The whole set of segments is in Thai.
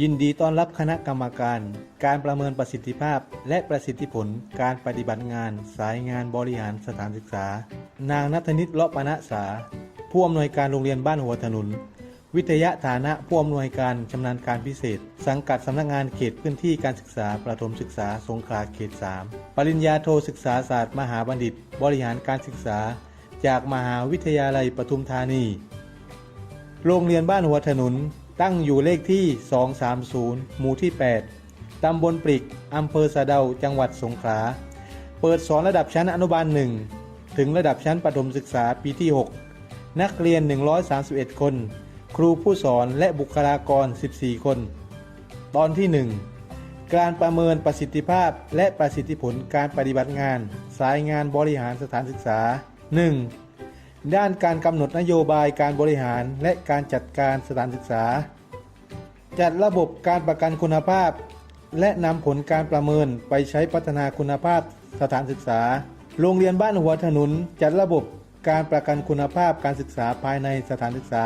ยินดีต้อนรับคณะกรรมการ การประเมินประสิทธิภาพ และประสิทธิผลการปฏิบัติงาน สายงานบริหารสถานศึกษา นางนัทนิตเลาะปณะสา ผู้อำนวยการโรงเรียนบ้านหัวถนน วิทยาฐานะผู้อำนวยการชำนาญการพิเศษ สังกัดสำนักงานเขตพื้นที่การศึกษาประถมศึกษาสงขลาเขต 3 ปริญญาโทศึกษาศาสตร์มหาบัณฑิต บริหารการศึกษา จากมหาวิทยาลัยปทุมธานี โรงเรียนบ้านหัวถนน ตั้งอยู่เลขที่ 230 หมู่ที่ 8 ตำบลปริก อำเภอสะเดา จังหวัดสงขลา เปิดสอนระดับชั้นอนุบาล 1 ถึงระดับชั้นประถมศึกษาปีที่ 6 นักเรียน 131 คน ครูผู้สอนและบุคลากร 14 คน ตอนที่ 1 การประเมินประสิทธิภาพและประสิทธิผลการปฏิบัติงาน สายงานบริหารสถานศึกษา 1. ด้านการกำหนดนโยบายการบริหารและการจัดการสถานศึกษา จัดระบบการประกันคุณภาพ และนำผลการประเมินไปใช้พัฒนาคุณภาพสถานศึกษา โรงเรียนบ้านหัวถนน จัดระบบการประกันคุณภาพการศึกษาภายในสถานศึกษา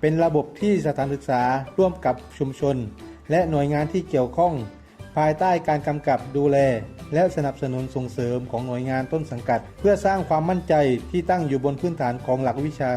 เป็นระบบที่สถานศึกษาร่วมกับชุมชน และหน่วยงานที่เกี่ยวข้อง ภายใต้การกำกับดูแล และสนับสนุนส่งเสริมของหน่วยงานต้นสังกัด เพื่อสร้างความมั่นใจที่ตั้งอยู่บนพื้นฐานของหลักวิชา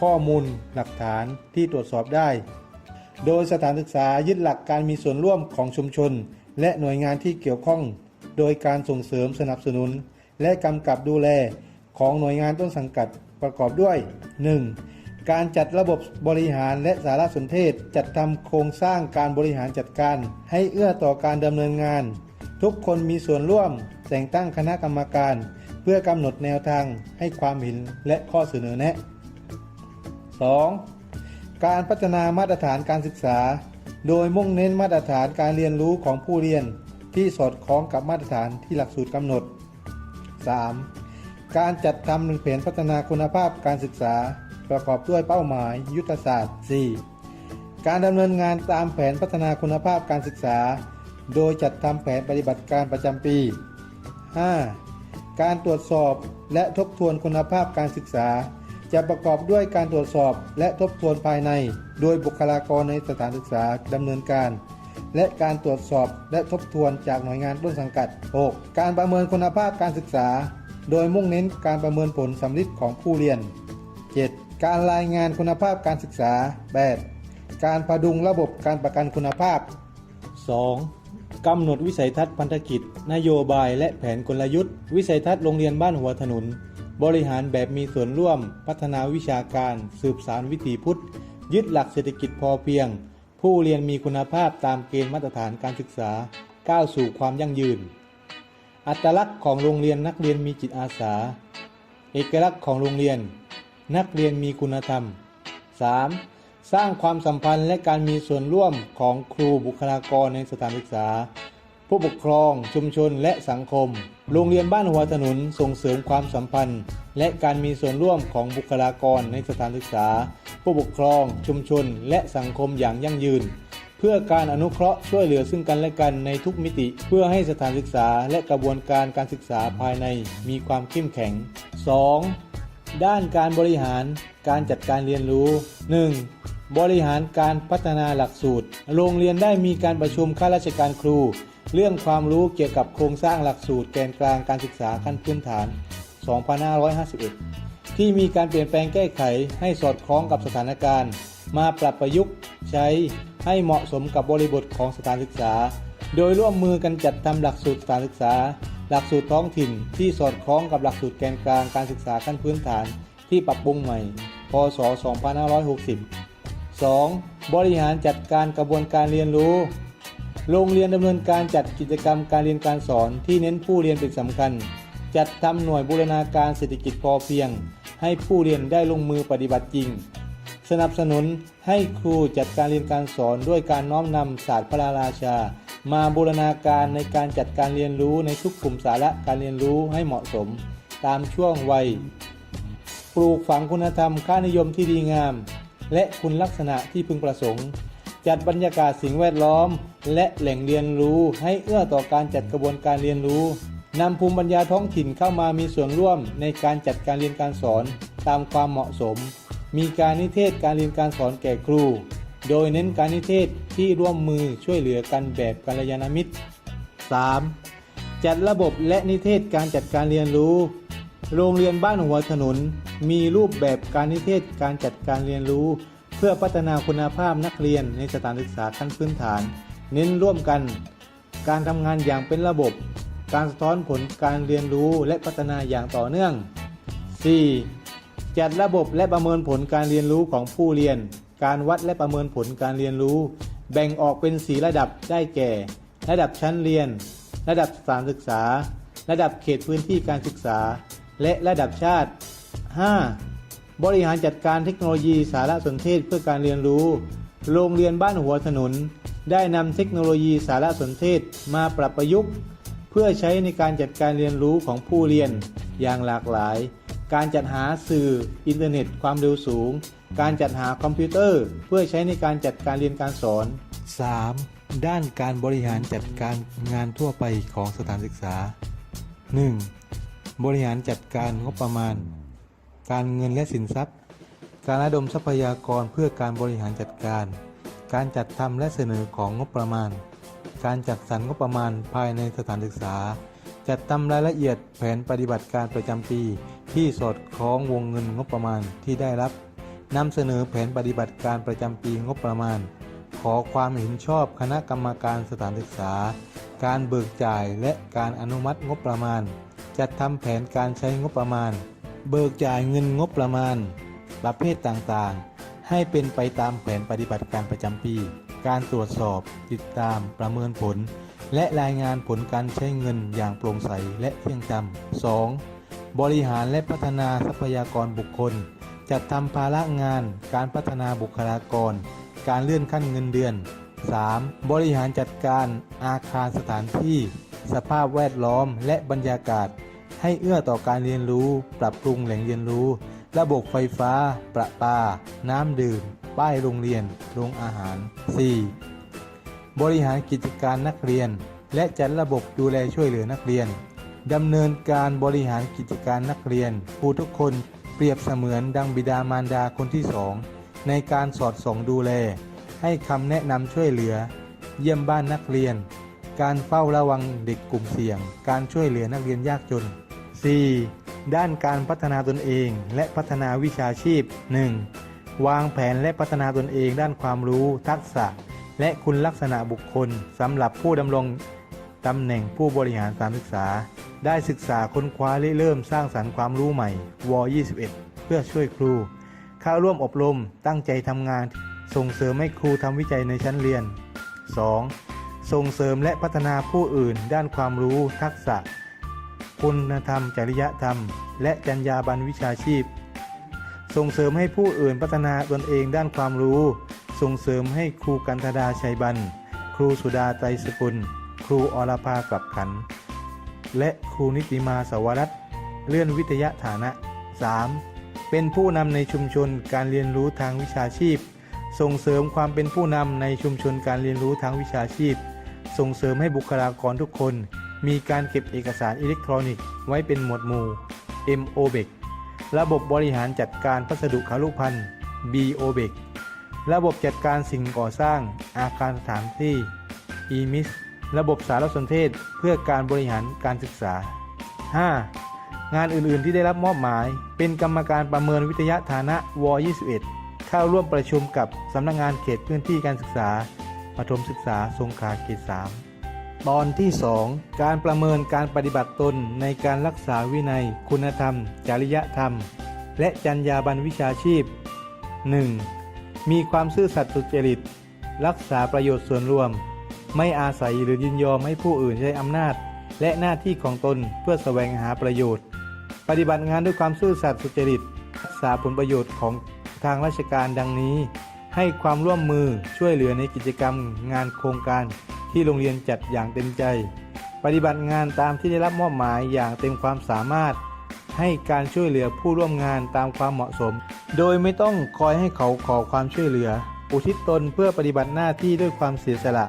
ข้อมูล หลักฐานที่ตรวจสอบได้ โดยสถานศึกษายึดหลักการมีส่วนร่วมของชุมชน และหน่วยงานที่เกี่ยวข้อง โดยการส่งเสริมสนับสนุน และกำกับดูแลของหน่วยงานต้นสังกัดประกอบด้วย 1. การจัดระบบบริหารและสารสนเทศจัดทำโครงสร้างการบริหารจัดการ ให้เอื้อต่อการดำเนินงาน ทุกคนมีส่วนร่วม แต่งตั้งคณะกรรมการ เพื่อกำหนดแนวทางให้ความเห็นและข้อเสนอแนะ 2. การพัฒนามาตรฐานการศึกษา โดยมุ่งเน้นมาตรฐานการเรียนรู้ของผู้เรียนที่สอดคล้องกับมาตรฐานที่หลักสูตรกำหนด 3. การจัดทำแผนพัฒนาคุณภาพการศึกษา ประกอบด้วยเป้าหมาย ยุทธศาสตร์ 4. การดำเนินงานตามแผนพัฒนาคุณภาพการศึกษา โดยจัดทำแผนปฏิบัติการประจำปี 5. การตรวจสอบและทบทวนคุณภาพการศึกษา จะประกอบด้วยการตรวจสอบและทบทวนภายใน โดยบุคลากรในสถานศึกษาดำเนินการ และการตรวจสอบและทบทวนจากหน่วยงานต้นสังกัด 6. การประเมินคุณภาพการศึกษา โดยมุ่งเน้นการประเมินผลสำลิดของผู้เรียน 7. การรายงานคุณภาพการศึกษา 8. การพดุงระบบการประกันคุณภาพ 2. กำหนดวิสัยทัศน์พันธกิจ นโยบายและแผนกลยุทธ์ วิสัยทัศน์โรงเรียนบ้านหัวถนน บริหารแบบมีส่วนร่วม พัฒนาวิชาการ สืบสารวิถีพุทธ ยึดหลักเศรษฐกิจพอเพียง ผู้เรียนมีคุณภาพตามเกณฑ์มาตรฐานการศึกษา ก้าวสู่ความยั่งยืน อัตลักษณ์ของโรงเรียนนักเรียนมีจิตอาสา เอกลักษณ์ของโรงเรียน นักเรียนมีคุณธรรม 3. สร้างความสัมพันธ์และการมีส่วนร่วมของครูบุคลากรในสถานศึกษา ผู้ปกครอง ชุมชนและสังคม โรงเรียนบ้านหัวถนนส่งเสริมความสัมพันธ์ และการมีส่วนร่วมของบุคลากรในสถานศึกษา ผู้ปกครอง ชุมชน และสังคมอย่างยั่งยืน เพื่อการอนุเคราะห์ช่วยเหลือซึ่งกันและกันในทุกมิติ เพื่อให้สถานศึกษาและกระบวนการการศึกษาภายในมีความเข้มแข็ง 2. ด้านการบริหารการจัดการเรียนรู้ 1. บริหารการพัฒนาหลักสูตร โรงเรียนได้มีการประชุมข้าราชการครู เรื่องความรู้เกี่ยวกับโครงสร้างหลักสูตรแกนกลางการศึกษาขั้นพื้นฐาน 2551 ที่มีการเปลี่ยนแปลงแก้ไขให้สอดคล้องกับสถานการณ์ มาปรับประยุกต์ใช้ให้เหมาะสมกับบริบทของสถานศึกษา โดยร่วมมือกันจัดทำหลักสูตรสถานศึกษา หลักสูตรท้องถิ่นที่สอดคล้องกับหลักสูตรแกนกลางการศึกษาขั้นพื้นฐาน ที่ปรับปรุงใหม่ พศ 2560 2. บริหารจัดการกระบวนการเรียนรู้ โรงเรียนดำเนินการจัดกิจกรรมการเรียนการสอนที่เน้นผู้เรียนเป็นสำคัญ จัดทำหน่วยบูรณาการเศรษฐกิจพอเพียง ให้ผู้เรียนได้ลงมือปฏิบัติจริง สนับสนุนให้ครูจัดการเรียนการสอนด้วยการน้อมนำศาสตร์พระราชา มาบูรณาการในการจัดการเรียนรู้ในทุกกลุ่มสาระการเรียนรู้ให้เหมาะสม ตามช่วงวัย ปลูกฝังคุณธรรมค่านิยมที่ดีงาม และคุณลักษณะที่พึงประสงค์ จัดบรรยากาศสิ่งแวดล้อม และแหล่งเรียนรู้ให้เอื้อต่อการจัดกระบวนการเรียนรู้นำภูมิปัญญาท้องถิ่นเข้ามามีส่วนร่วมในการจัดการเรียนการสอนตามความเหมาะสม มีการนิเทศการเรียนการสอนแก่ครู โดยเน้นการนิเทศที่ร่วมมือช่วยเหลือกันแบบกัลยาณมิตร 3. จัดระบบและนิเทศการจัดการเรียนรู้ โรงเรียนบ้านหัวถนน มีรูปแบบการนิเทศการจัดการเรียนรู้ เพื่อพัฒนาคุณภาพนักเรียนในสถานศึกษาขั้นพื้นฐาน เน้นร่วมกัน การทำงานอย่างเป็นระบบ การสะท้อนผลการเรียนรู้และพัฒนาอย่างต่อเนื่อง 4. จัดระบบและประเมินผลการเรียนรู้ของผู้เรียน การวัดและประเมินผลการเรียนรู้ แบ่งออกเป็น4ระดับได้แก่ ระดับชั้นเรียน ระดับสถานศึกษา ระดับเขตพื้นที่การศึกษา และระดับชาติ 5. บริหารจัดการเทคโนโลยีสารสนเทศเพื่อการเรียนรู้ โรงเรียนบ้านหัวถนน ได้นำเทคโนโลยีสารสนเทศมาปรับประยุกต์ เพื่อใช้ในการจัดการเรียนรู้ของผู้เรียน อย่างหลากหลาย การจัดหาสื่ออินเทอร์เน็ต ความเร็วสูง การจัดหาคอมพิวเตอร์ เพื่อใช้ในการจัดการเรียนการสอน 3. ด้านการบริหารจัดการงานทั่วไปของสถานศึกษา 1. บริหารจัดการงบประมาณ การเงินและสินทรัพย์ การระดมทรัพยากรเพื่อการบริหารจัดการ การจัดทำและเสนอของงบประมาณ การจัดสรรงบประมาณภายในสถานศึกษา จัดทำรายละเอียดแผนปฏิบัติการประจำปี ที่สอดคล้องวงเงินงบประมาณที่ได้รับนำเสนอแผนปฏิบัติการประจำปีงบประมาณ ขอความเห็นชอบคณะกรรมการสถานศึกษา การเบิกจ่ายและการอนุมัติงบประมาณ จัดทำแผนการใช้งบประมาณ เบิกจ่ายเงินงบประมาณ ประเภทต่างๆ ให้เป็นไปตามแผนปฏิบัติการประจำปี การตรวจสอบ ติดตามประเมินผล และรายงานผลการใช้เงินอย่างโปร่งใสและเที่ยงธรรม 2. บริหารและพัฒนาทรัพยากรบุคคล จัดทำภาระงาน การพัฒนาบุคลากร การเลื่อนขั้นเงินเดือน 3. บริหารจัดการอาคารสถานที่ สภาพแวดล้อมและบรรยากาศ ให้เอื้อต่อการเรียนรู้ ปรับปรุงแหล่งเรียนรู้ ระบบไฟฟ้า ประปา น้ำดื่ม ป้ายโรงเรียน โรงอาหาร 4. บริหารกิจการนักเรียน และจัดระบบดูแลช่วยเหลือนักเรียนดำเนินการบริหารกิจการนักเรียนครูทุกคนเปรียบเสมือนดังบิดามารดาคนที่สองในการสอดส่องดูแล ให้คำแนะนำช่วยเหลือ เยี่ยมบ้านนักเรียน การเฝ้าระวังเด็กกลุ่มเสี่ยง การช่วยเหลือนักเรียนยากจน 4. ด้านการพัฒนาตนเองและพัฒนาวิชาชีพ 1. วางแผนและพัฒนาตนเองด้านความรู้ ทักษะ และคุณลักษณะบุคคลสำหรับผู้ดำรงตำแหน่งผู้บริหารสานศึกษา ได้ศึกษาค้นคว้าและเริ่มสร้างสรรค์ความรู้ใหม่ว21 เพื่อช่วยครู เข้าร่วมอบรมตั้งใจทำงาน ส่งเสริมให้ครูทำวิจัยในชั้นเรียน 2. ส่งเสริมและพัฒนาผู้อื่นด้านความรู้ทักษะ คุณธรรม จริยธรรม และจรรยาบรรณวิชาชีพ ส่งเสริมให้ผู้อื่นพัฒนาตนเองด้านความรู้ ส่งเสริมให้ครูกันธดาชัยบันครูสุดาใจสกุล ครูอรภากลับขัน และครูนิติมาสวรัตเลื่อนวิทยาฐานะ 3. เป็นผู้นำในชุมชนการเรียนรู้ทางวิชาชีพ ส่งเสริมความเป็นผู้นำในชุมชนการเรียนรู้ทางวิชาชีพ ส่งเสริมให้บุคลากรทุกคน มีการเก็บเอกสารอิเล็กทรอนิกส์ไว้เป็นหมวดหมู่ MOBEC ระบบบริหารจัดการพัสดุคารุภัณฑ์ BOBEC ระบบจัดการสิ่งก่อสร้าง อาคารสถานที่ EMIS ระบบสารสนเทศเพื่อการบริหารการศึกษา 5. งานอื่นๆที่ได้รับมอบหมาย เป็นกรรมการประเมินวิทยาฐานะว21 เข้าร่วมประชุมกับสำนักงงานเขตพื้นที่การศึกษาประถมศึกษาสงขลาเขต3 ตอนที่ 2 การประเมินการปฏิบัติตนในการรักษาวินัย คุณธรรม จริยธรรม และจรรยาบรรณวิชาชีพ 1. มีความซื่อสัตย์สุจริต รักษาประโยชน์ส่วนรวม ไม่อาศัยหรือยินยอมให้ผู้อื่นใช้อำนาจ และหน้าที่ของตนเพื่อแสวงหาประโยชน์ ปฏิบัติงานด้วยความซื่อสัตย์สุจริต รักษาผลประโยชน์ของทางราชการดังนี้ ให้ความร่วมมือช่วยเหลือในกิจกรรมงานโครงการ ที่โรงเรียนจัดอย่างเต็มใจ ปฏิบัติงานตามที่ได้รับมอบหมายอย่างเต็มความสามารถ ให้การช่วยเหลือผู้ร่วมงานตามความเหมาะสม โดยไม่ต้องคอยให้เขาขอความช่วยเหลือ อุทิศตนเพื่อปฏิบัติหน้าที่ด้วยความเสียสละ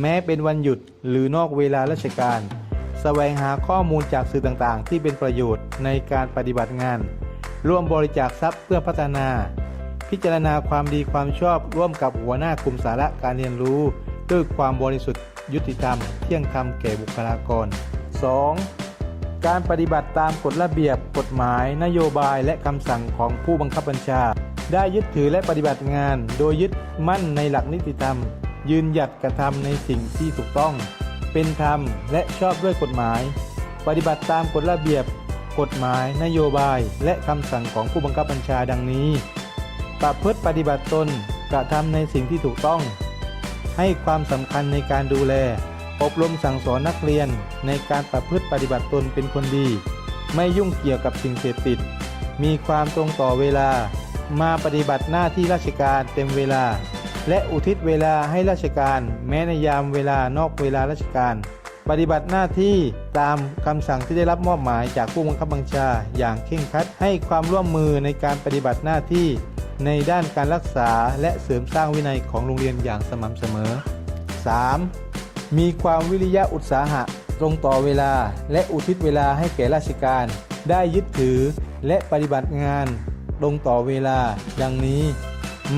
แม้เป็นวันหยุดหรือนอกเวลาราชการแสวงหาข้อมูลจากสื่อต่างๆ ที่เป็นประโยชน์ในการปฏิบัติงาน ร่วมบริจาคทรัพย์เพื่อพัฒนา พิจารณาความดีความชอบร่วมกับหัวหน้ากลุ่มสาระการเรียนรู้ ด้วยความบริสุทธิ์ยุติธรรม เที่ยงธรรมแก่บุคลากร 2. การปฏิบัติตามกฎระเบียบกฎหมาย นโยบายและคำสั่งของผู้บังคับบัญชา ได้ยึดถือและปฏิบัติงาน โดยยึดมั่นในหลักนิติธรรม ยืนหยัดกระทำในสิ่งที่ถูกต้อง เป็นธรรมและชอบด้วยกฎหมาย ปฏิบัติตามกฎระเบียบ กฎหมาย นโยบาย และคำสั่งของผู้บังคับบัญชาดังนี้ประพฤติปฏิบัติตนกระทำในสิ่งที่ถูกต้อง ให้ความสำคัญในการดูแล อบรมสั่งสอนนักเรียนในการประพฤติปฏิบัติตนเป็นคนดี ไม่ยุ่งเกี่ยวกับสิ่งเสพติด มีความตรงต่อเวลา มาปฏิบัติหน้าที่ราชการเต็มเวลา และอุทิศเวลาให้ราชการ แม้ในยามเวลานอกเวลาราชการ ปฏิบัติหน้าที่ตามคำสั่งที่ได้รับมอบหมายจากผู้บังคับบัญชาอย่างเคร่งครัดให้ความร่วมมือในการปฏิบัติหน้าที่ ในด้านการรักษาและเสริมสร้างวินัยของโรงเรียนอย่างสม่ำเสมอ 3. มีความวิริยะอุตสาหะ ตรงต่อเวลาและอุทิศเวลาให้แก่ราชการ ได้ยึดถือและปฏิบัติงานตรงต่อเวลา ดังนี้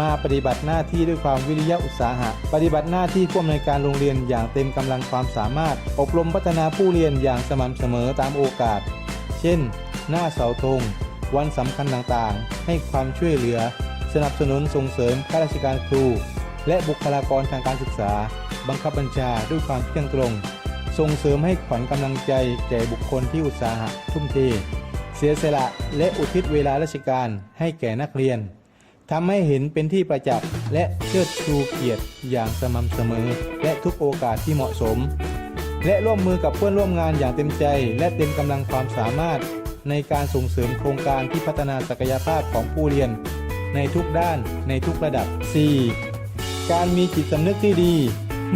มาปฏิบัติหน้าที่ด้วยความวิริยะอุตสาหะ ปฏิบัติหน้าที่ผู้อำนวยการโรงเรียนอย่างเต็มกำลังความสามารถ อบรมพัฒนาผู้เรียนอย่างสม่ำเสมอตามโอกาส เช่น หน้าเสาธงวันสำคัญต่างๆ ให้ความช่วยเหลือ สนับสนุนส่งเสริมข้าราชการครู และบุคลากรทางการศึกษา บังคับบัญชาด้วยความเที่ยงตรง ส่งเสริมให้ขวัญกำลังใจแก่บุคคลที่อุตสาหะทุ่มเท เสียสละและอุทิศเวลาราชการให้แก่นักเรียนทำให้เห็นเป็นที่ประจักษ์และเชิดชูเกียรติอย่างสม่ำเสมอ และทุกโอกาสที่เหมาะสม และร่วมมือกับเพื่อนร่วมงานอย่างเต็มใจ และเต็มกำลังความสามารถ ในการส่งเสริมโครงการที่พัฒนาศักยภาพของผู้เรียน ในทุกด้านในทุกระดับ 4. การมีจิตสำนึกที่ดี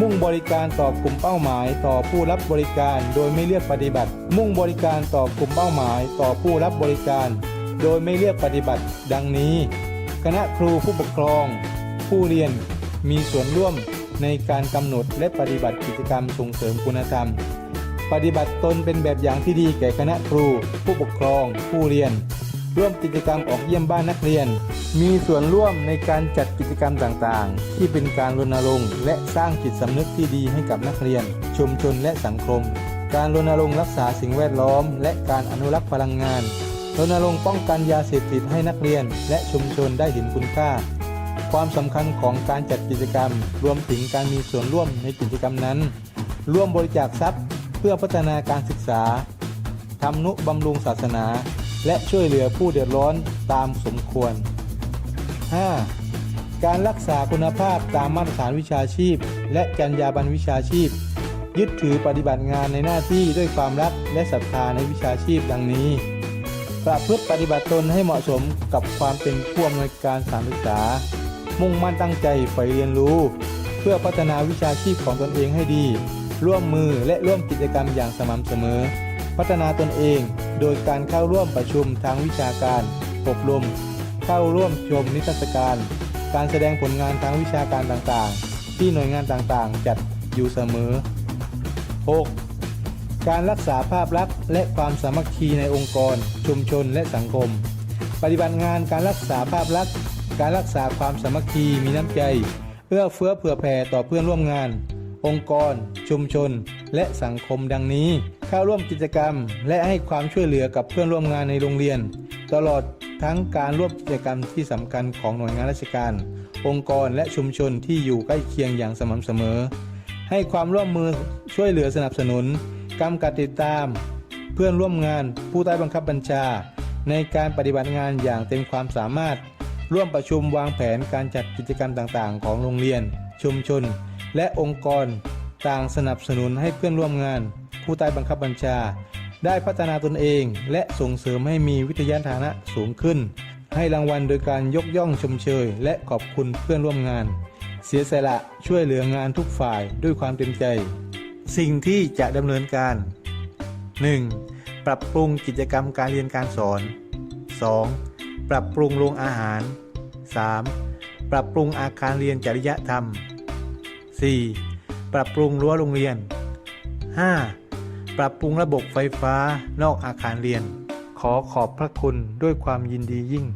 มุ่งบริการต่อกลุ่มเป้าหมาย ต่อผู้รับบริการโดยไม่เลือกปฏิบัติ มุ่งบริการต่อกลุ่มเป้าหมาย ต่อผู้รับบริการ โดยไม่เลือกปฏิบัติ ดังนี้ คณะครูผู้ปกครอง ผู้เรียนมีส่วนร่วมในการกำหนดและปฏิบัติกิจกรรมส่งเสริมคุณธรรม ปฏิบัติตนเป็นแบบอย่างที่ดีแก่คณะครู ผู้ปกครอง ผู้เรียน ร่วมกิจกรรมออกเยี่ยมบ้านนักเรียน มีส่วนร่วมในการจัดกิจกรรมต่างๆ ที่เป็นการรณรงค์และสร้างจิตสำนึกที่ดีให้กับนักเรียน ชุมชนและสังคม การรณรงค์รักษาสิ่งแวดล้อม และการอนุรักษ์พลังงาน รณรงค์ป้องกันยาเสพติดให้นักเรียน และชุมชนได้เห็นคุณค่า ความสำคัญของการจัดกิจกรรม รวมถึงการมีส่วนร่วมในกิจกรรมนั้น ร่วมบริจาคทรัพย์ เพื่อพัฒนาการศึกษาทำนุบำรุงศาสนา และช่วยเหลือผู้เดือดร้อนตามสมควร 5. การรักษาคุณภาพตามมาตรฐานวิชาชีพ และจรรยาบรรณวิชาชีพ ยึดถือปฏิบัติงานในหน้าที่ด้วยความรักและศรัทธาในวิชาชีพดังนี้ ประพฤติปฏิบัติตนให้เหมาะสมกับความเป็นผู้อำนวยการสถานศึกษา มุ่งมั่นตั้งใจใฝ่เรียนรู้ เพื่อพัฒนาวิชาชีพของตนเองให้ดี ร่วมมือและร่วมกิจกรรมอย่างสม่ำเสมอ พัฒนาตนเอง โดยการเข้าร่วมประชุมทางวิชาการอบรม เข้าร่วมชมนิทรรศการ การแสดงผลงานทางวิชาการต่างๆ ที่หน่วยงานต่างๆ จัดอยู่เสมอ 6. การรักษาภาพลักษณ์และความสามัคคีในองค์กร ชุมชนและสังคม ปฏิบัติงานการรักษาภาพลักษณ์ การรักษาความสามัคคีมีน้ำใจ เอื้อเฟื้อเผื่อแผ่ต่อเพื่อนร่วมงาน องค์กร ชุมชน และสังคมดังนี้ เข้าร่วมกิจกรรม และให้ความช่วยเหลือกับเพื่อนร่วมงานในโรงเรียน ตลอด ทั้งการร่วมกิจกรรมที่สำคัญของหน่วยงานราชการ องค์กรและชุมชนที่อยู่ใกล้เคียงอย่างสม่ำเสมอ ให้ความร่วมมือช่วยเหลือสนับสนุนกำกับติดตาม เพื่อนร่วมงานผู้ใต้บังคับบัญชา ในการปฏิบัติงานอย่างเต็มความสามารถ ร่วมประชุมวางแผนการจัดกิจกรรมต่างๆ ของโรงเรียน ชุมชน และองค์กร ต่างสนับสนุนให้เพื่อนร่วมงาน ผู้ใต้บังคับบัญชา ได้พัฒนาตนเอง และส่งเสริมให้มีวิทยาฐานะสูงขึ้น ให้รางวัลโดยการยกย่องชมเชย และขอบคุณเพื่อนร่วมงาน เสียสละช่วยเหลืองานทุกฝ่ายด้วยความเต็มใจ สิ่งที่จะดำเนินการ 1. ปรับปรุงกิจกรรมการเรียนการสอน 2. ปรับปรุงโรงอาหาร 3. ปรับปรุงอาคารเรียนจริยธรรม 4. ปรับปรุงรั้วโรงเรียน 5. ปรับปรุงระบบไฟฟ้านอกอาคารเรียน ขอขอบพระคุณด้วยความยินดียิ่ง